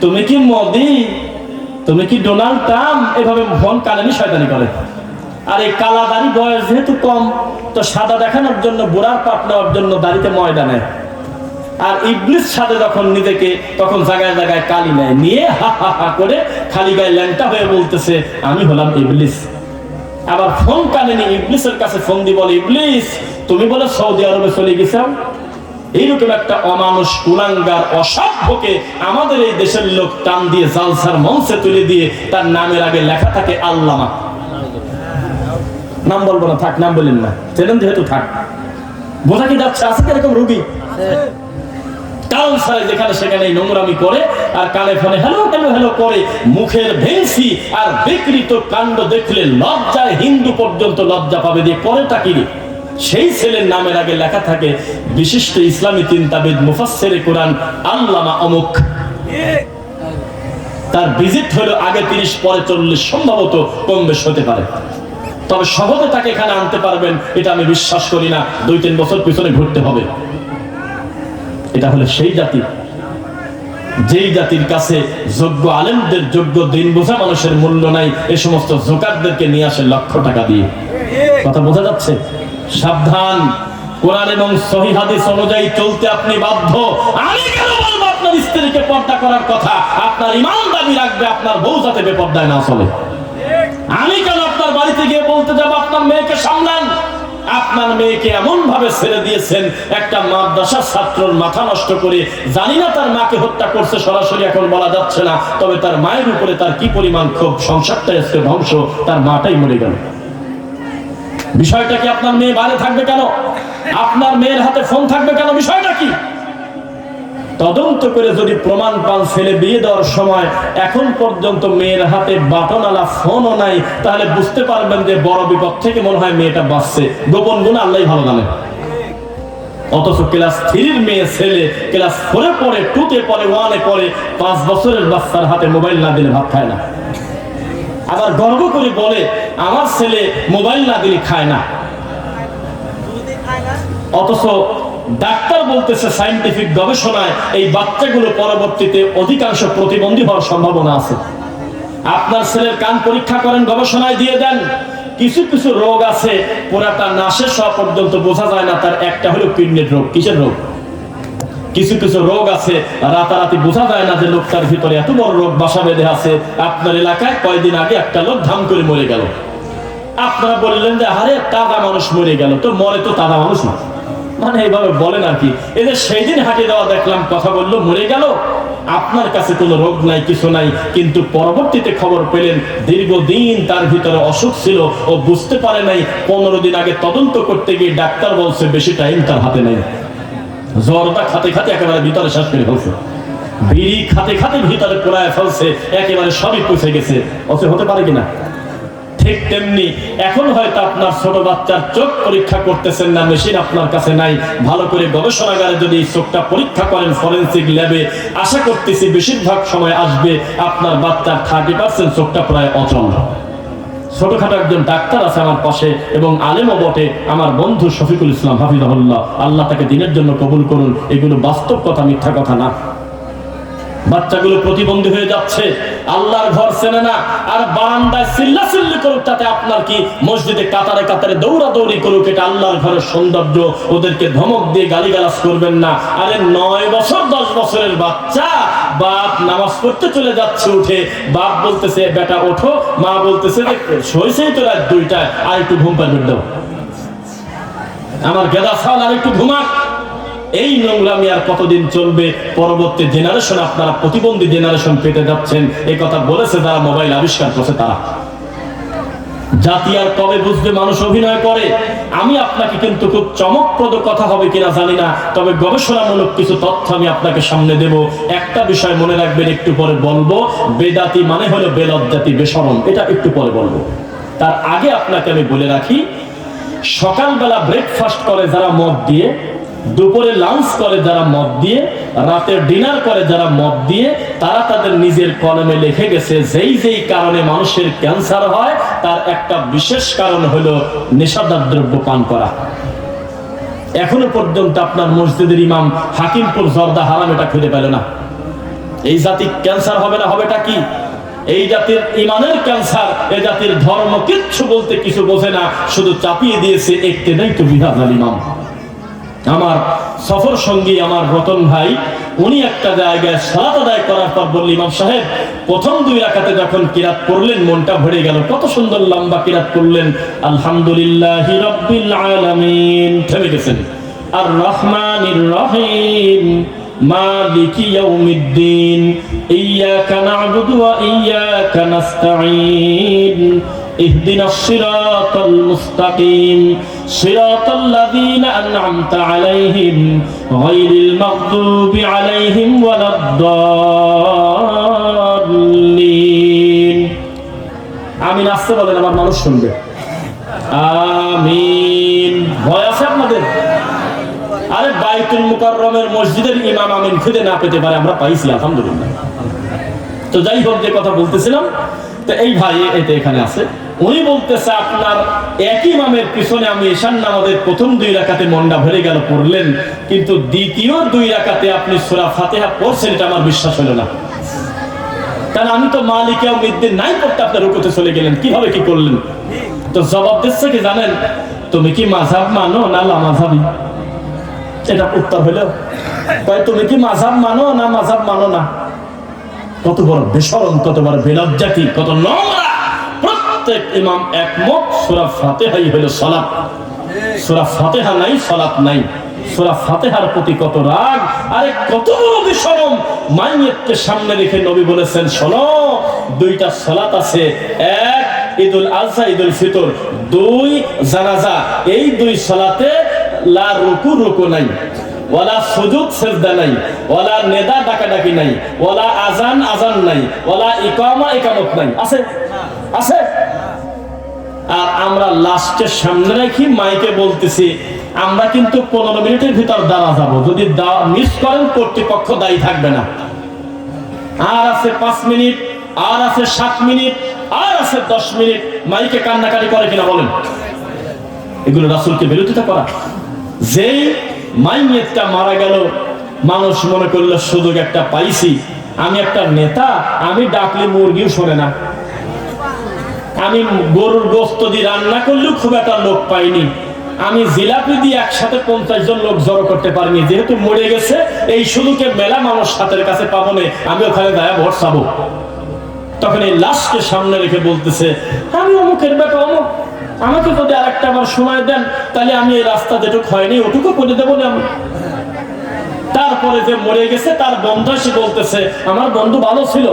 তুমি কি মোদি? তুমি কি ডোনাল্ড ট্রাম্প? এভাবে ফোন কানেনি, শয়তানি করে। আর এই কালা দাড়ি বয়স যেহেতু কম, তো সাদা দেখানোর জন্য, বুড়ার পাট নেওয়ার জন্য দাড়িতে ময়দা নেয়। আর ইবলিস সাথে যখন নিজেকে তখন জায়গায় জায়গায় কালি নেয়, নিয়ে হা হা হা করে খালি গায়ে ল্যাংটা হয়ে বলতেছে, আমি হলাম ইবলিস। আবার ফোন কানে কানেনি ইবলিসের কাছে ফোন দি বলে, ইবলিস, তুমি বলে সৌদি আরবে চলে গেছাও এইরকম একটা অমানুষ, কুলাঙ্গার, অসভ্যকে আমাদের এই দেশের লোক টান দিয়ে জালসার মঞ্চে তুলে দিয়ে তার নামের আগে লেখা থাকে আল্লামা। নাম বলব না, থাক, নাম বলেন না। চেনেন যেহেতু, থাক। বোঝা কি যাচ্ছে? আছে কীরকম রুগী? কাউন্সারে যেখানে সেখানে নোংরামি করে, আর কানে ফোনে হ্যালো হ্যালো হ্যালো করে মুখের আর বিকৃত কাণ্ড দেখলে লজ্জায় হিন্দু পর্যন্ত লজ্জা পাবে দিয়ে করেটা কি? সেই ছেলের নামের আগে লেখা থাকে, বিশিষ্ট ইসলামী চিন্তাবিদ মুফাসসিরে কোরআন আল্লামা অমুক। তার ভিজিট হলো আগে তিরিশ, পরে চল্লিশ, সম্ভবত কম বেশ হতে পারে। তবে সহজে তাকে এখানে আনতে পারবেন, এটা আমি বিশ্বাস করি না। দুই, তিন বছর পিছনে ঘুরতে হবে। এটা হলো সেই জাতি। যেই জাতির কাছে যোগ্য আলেমদের যোগ্য দিন বোঝা মানুষের মূল্য নাই এই সমস্ত জোকারদেরকে নিয়ে আসে লক্ষ টাকা দিয়ে। কথা বোঝা যাচ্ছে? সাবধান। কোরআন এবং সহি হাদিস অনুযায়ী চলতে আপনি বাধ্য। আমি কেন বলব আপনার স্ত্রীকে পর্দা করার কথা? আপনার ইমান দাবি রাখবে, আপনার বউ যাতে বেপর্দায় না চলে। আমি কেন আপনার বাড়িতে গিয়ে বলতে যাব, আপনার মেয়েকে সামলান? আপনার মেয়েকে এমন ভাবে ছেড়ে দিয়েছেন, একটা মাদ্রাসার ছাত্রর মাথা নষ্ট করে জানি না তার মাকে হত্যা করছে, সরাসরি এখন বলা যাচ্ছে না, তবে তার মায়ের উপরে তার কি পরিমাণ ক্ষোভ, সংসারটা আজকে ধ্বংস, তার মাটাই মরে গেল। বিষয়টা কি আপনার মেয়ে বাইরে থাকবে কেন? আপনার মেয়ের হাতে ফোন থাকবে কেন? বিষয়টা কি? তদন্ত করে যদি প্রমাণ পান, ছেলে বিয়ে দেওয়ার সময় এখন পর্যন্ত মেয়ের হাতে বাটনওয়ালা ফোনও নাই, তাহলে বুঝতে পারবেন যে বড় বিপদ থেকে মনে হয় মেয়েটা বাঁচছে। গোপন গুণ আল্লাহ ভালো জানে। অথচ ক্লাস থ্রির মেয়ে, ছেলে, ক্লাস ফোরে পড়ে, টুতে পড়ে, ওয়ানে পড়ে, পাঁচ বছরের বাচ্চার হাতে মোবাইল না দিলে ভাত খায় না। আবার গর্ব করে বলে, আমার ছেলে মোবাইল না দিলে খায় না। অথচ ডাক্তার বলতেছে সাইন্টিফিক গবেষণায় এই বাচ্চাগুলো পরবর্তীতে অধিকাংশ প্রতিবন্ধী হওয়ার সম্ভাবনা আছে। আপনার ছেলের কান পরীক্ষা করেন, গবেষণায় দিয়ে দেন। কিছু কিছু রোগ আছে, পুরাটা না শেষ হওয়া পর্যন্ত বোঝা যায় না তার একটা হলো কিডনির রোগ, কিসের রোগ? কিছু কিছু রোগ আছে, রাতারাতি বোঝা যায় না যে লোকটার ভিতরে এত বড় রোগ বাসা বেঁধে আছে, আপনার এলাকায় কয়দিন আগে একটা লোক ধাম করে মরে গেল। আপনারা বললেন যে, আরে, তাজা মানুষ মরে গেল। তো মরে তো তাজা মানুষ না। মানে এইভাবে বলেন আর কি এদের সেই দিন হাঁটিয়ে দেওয়া দেখলাম, কথা বলল, মরে গেল। আপনার কাছে কোনো রোগ নাই, কিছু নাই, কিন্তু পরবর্তীতে খবর পেলেন, দীর্ঘদিন তার ভিতরে অসুখ ছিল ও বুঝতে পারে নাই, পনেরো দিন আগে তদন্ত করতে গিয়ে ডাক্তার বলছে, বেশি টাইম তার হাতে নেই। জ্বরটা খাতে খাতে একেবারে ভিতরে শ্বাস করে ফেলছে। বিড়ি খাতে খাতে ভিতরে পোড়ায় ফেলছে, একেবারে সবই পুষে গেছে। অথচ হতে পারে কিনা? ঠিক তেমনি এখন হয়তো আপনার ছোট বাচ্চার চোখ পরীক্ষা করতেছেন না মেশিন আপনার কাছে নাই। ভালো করে গবেষণাগারে যদি চোখটা পরীক্ষা করেন ফরেন্সিক ল্যাবে আশা করতেছি বেশিরভাগ সময় আসবে আপনার বাচ্চার থার্টি পার্সেন্ট চোখটা প্রায় অচল। ছোটখাটো একজন ডাক্তার আছে আমার পাশে এবং আলেমও বটে, আমার বন্ধু শফিকুল ইসলাম, হাফিজাহুল্লাহ। আল্লাহ তাকে দিনের জন্য কবুল করুন, এগুলো বাস্তব কথা, মিথ্যা কথা না। বাচ্চাগুলো প্রতিবন্ধী হয়ে যাচ্ছে। আল্লাহর ঘর চেনে না। আর বারান্দায় চিল্লা চিল্লি করুক, তাতে আপনার কি মসজিদে কাতারে কাতারে দৌড়া দৌড়ি করুক, এটা আল্লাহর ঘরের সৌন্দর্য। ওদেরকে ধমক দিয়ে গালিগালাজ করবেন না। আরে নয় বছর, দশ বছরের বাচ্চা, বাপ নামাজ পড়তে চলে যাচ্ছে উঠে। বাপ বলতেছে, বেটা, ওঠো। মা বলতেছে সইছেই তো রাত দুইটায়, আর একটু ঘুম পারবেন দাও আমার গেদা ছাল, আর একটু ঘুমাক। এই নোংরামি আর কতদিন চলবে? পরবর্তী জেনারেশন আপনারা প্রতিবন্ধী জেনারেশন পেতে যাচ্ছেন। এই কথা বলেছে যারা মোবাইল আবিষ্কার করছে তারা। জাতি আর কবে বুঝবে মানুষ অভিনয় করে? আমি আপনাকে কিন্তু খুব চমকপ্রদ কথা হবে কিনা জানি না, তবে গবেষণামূলক কিছু তথ্য আমি আপনাকে সামনে দেব। একটা বিষয় মনে রাখবেন, একটু পরে বলব, বেদাতি মানে হলো বেলজ্জাতি, বেসরম। এটা একটু পরে বলব। তার আগে আপনাকে আমি বলে রাখি, সকালবেলা ব্রেকফাস্ট করে যারা মদ দিয়ে দুপুরে লাঞ্চ করে যারা মদ দিয়ে, রাতে ডিনার করে যারা মদ দিয়ে, তারা তাদের নিজের কলমে লিখে গেছে, যেই যেই কারণে মানুষের ক্যান্সার হয়, তার একটা বিশেষ কারণ হলো নেশাদার দ্রব্য পান করা। এখনও পর্যন্ত আপনার মসজিদের ইমাম হাকিমপুর জর্দা হারাম এটা খুঁজে পেল না। এই জাতি ক্যান্সার হবে না, হবেটা কি? এই জাতির ইমানের ক্যান্সার এই জাতির ধর্ম কিচ্ছু বলতে কিছু বোঝে না, শুধু চাপিয়ে দিয়েছে একটি নাই তো বিধান ইমাম আমার সফর সঙ্গী আমার রতন ভাই, উনি একটা জায়গায় সালাত আদায় করার পর বলল, ইমাম সাহেব, প্রথম দুই রাকাতে যখন কিরাত করলেন, মনটা ভরে গেল। কত সুন্দর লম্বা কিরাত করলেন। আলহামদুলিল্লাহ রব্বিল আলামিন। থেমে গেছেন। আর রহমানির রহিম, মালিকি ইয়াউমিদ্দিন ইয়াকা না'বুদু ওয়া ইয়াকা নাস্তাঈন। اهدنا الصراط المستقيم صراط الذين أنعمت عليهم غير المغضوب عليهم ولا الضالين আমিন আসতে বলেন আমার মানুষ শুনবে আমিন ভয় আছে আপনাদের আরে বাইতুল মুকাররমের মসজিদের ইমাম আমিন খুঁজে না পেতে পারে আমরা পাইছি আলহামদুলিল্লাহ তো যাই হোক যে কথা বলতেছিলাম তো এই ভাই এতে এখানে আছে উনি বলতেছে, আপনার একই ইমামের পিছনে আমি ঈশান নামাজের প্রথম দুই রাকাতে মন্ডা ভরে গেল, পড়লেন। কিন্তু দ্বিতীয় দুই রাকাতে আপনি সূরা ফাতিহা পড়ছেন, এটা আমার বিশ্বাস হলো না। কারণ আমি তো নাই পড়তে আপনার রুকুতে চলে গেলেন, কীভাবে কি করলেন? তো জবাব দিচ্ছে কি জানেন? তুমি কি মাঝাব মানো না লামাঝাবি এটা উত্তর কয়, তুমি কি মাঝাব মানো না মাঝাব মানো না? কত বড় বেসরম, কত বড় বেলজ্জাতি, কত নোংরা প্রত্যেক ইমাম একমত, সূরা ফাতিহাই হলো সালাত। সূরা ফাতিহা নাই, সালাত নাই। সূরা ফাতিহার প্রতি কত রাগ, আরে কত সামনে রেখে নবী বলেছেন, শোনো, দুইটা সালাত আছে। এক, ঈদুল আজহা ঈদুল ফিতর। দুই, জানাজা। এই দুই সালাতে লা রুকু রুকু নাই। ওয়ালা সুজুদ, সেজদা নাই। ওয়ালা নেদা, ডাকাডাকি নাই। ওয়ালা আজান আজান নাই। ওয়ালা ইকামা, ইকামত নাই। আছে? আর আমরা লাস্টের সামনে রাখি, মাইকে বলতেছি, আমরা কিন্তু পনেরো মিনিটের ভিতর দাঁড়া যাব। যদি মিস করেন, কর্তৃপক্ষ দায়ী থাকবে না। আর আছে পাঁচ মিনিট, আর আছে সাত মিনিট, আর আছে দশ মিনিট। মাইকে কান্নাকাটি করে কিনা বলেন। এগুলো রাসুলকে বিরোধিতা করা। যেই মাইয়েতটা মারা গেল, মানুষ মনে করল, সুযোগ একটা পাইছি। আমি একটা নেতা, আমি ডাকলে মুরগিও শোনে না। আমি গরুর গোস্ত দিয়ে রান্না করলেও খুব একটা লোক পাইনি। আমি জিলাপি দিয়ে একসাথে পঞ্চাশ জন লোক জড়ো করতে পারিনি। যেহেতু মরে গেছে, এই সুযোগে মেলা মানুষ হাতের কাছে পাবো না, আমি ওখানে গায়ে ভোট চাবো। তখন এই লাশকে সামনে রেখে বলতেছে, আমি অমুকের বেটা অমুক, আমাকে যদি আর একটা আমার সময় দেন, তাহলে আমি এই রাস্তা যেটুকু হয়নি, ওটুকু করে দেবো না আমি। তারপরে যে মরে গেছে, তার বন্ধু এসে বলতেছে, আমার বন্ধু ভালো ছিল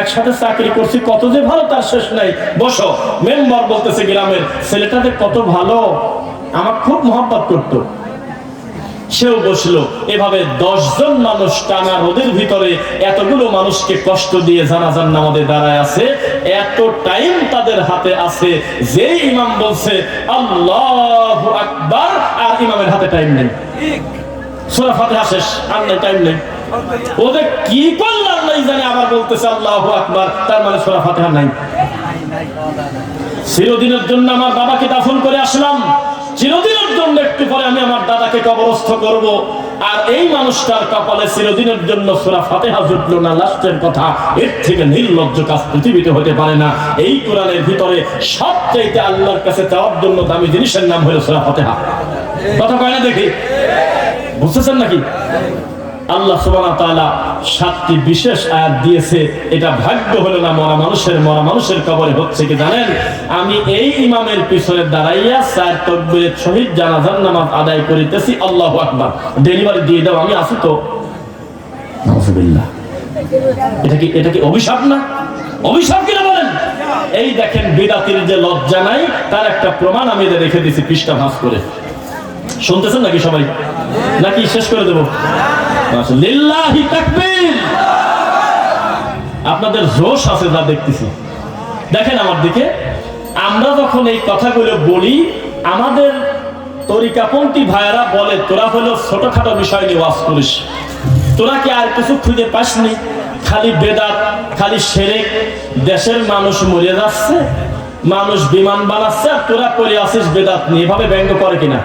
একসাথে চাকরি করছি, কত যে ভালো, তার শেষ নাই। বসো, মেম্বার বলতেছে গ্রামের ছেলেটা যে কত ভালো? আমার খুব মহব্বত করতো। সেও বসল, এভাবে জন মানুষ টানা রোদের ভিতরে এতগুলো মানুষকে কষ্ট দিয়ে জানাজান নামাজে দাঁড়ায় আছে, এত টাইম তাদের হাতে আছে। যে ইমাম বলছে, আল্লাহ আকবার, আর ইমামের হাতে টাইম নেই। সূরা শেষ, আর নাই টাইম নেই। ওদের কি করল আল্লাহ জানে, আবার বলতেছে, আল্লাহু আকবার। তার মানে সূরা ফাতিহা নাই। চিরদিনের জন্য আমার বাবাকে দাফন করে আসলাম। চিরদিনের জন্য একটু পরে আমি আমার দাদাকে কবরস্থ করব। আর এই মানুষটার কপালে চিরদিনের জন্য সূরা ফাতিহা জুটলো না, লাস্টের কথা, এর থেকে নির্লজ্জ কাজ পৃথিবীতে হতে পারে না। এই কোরআনের ভিতরে সবচাইতে আল্লাহর কাছে চাওয়ার জন্য দামি জিনিসের নাম হলো সূরা ফাতেহা। কথা কয় না দেখি? বুঝতেছেন নাকি? আল্লাহ তাআলা সাতটি বিশেষ আয়াত দিয়েছে। এটা ভাগ্য হলো না, মরা মানুষের মরা মানুষের কবরে হচ্ছে কি জানেন? আমি এই ইমামের পিছনে দাঁড়াইয়া চার তকবীরের শহীদ জানাজার নামাজ আদায় করিতেছি, আল্লাহু আকবার। ডেলিভারি দিয়ে দাও, আমি আছি তো। এটা কি এটা কি অভিশাপ না? অভিশাপ কিনা বলেন? এই দেখেন বিদাতির যে লজ্জা নাই, তার একটা প্রমাণ আমি এদের রেখে দিছি পৃষ্ঠা ভাঁজ করে। শুনতেছেন নাকি সবাই? নাকি শেষ করে দেবো? আপনাদের জোশ আছে যা দেখতেছি। দেখেন আমার দিকে, আমরা যখন এই কথাগুলো বলি, আমাদের তরিকাপন্থী ভাইয়েরা বলে, তোরা হলো ছোটখাটো বিষয় নিয়ে ওয়াজ করিস। তোরা কি আর কিছু খুঁজে পাসনি? খালি বেদাত, খালি সেরেক, দেশের মানুষ মরে যাচ্ছে, মানুষ বিমান বানাচ্ছে, আর তোরা করে আসিস বেদাত নিয়ে। এভাবে ব্যঙ্গ করে কিনা?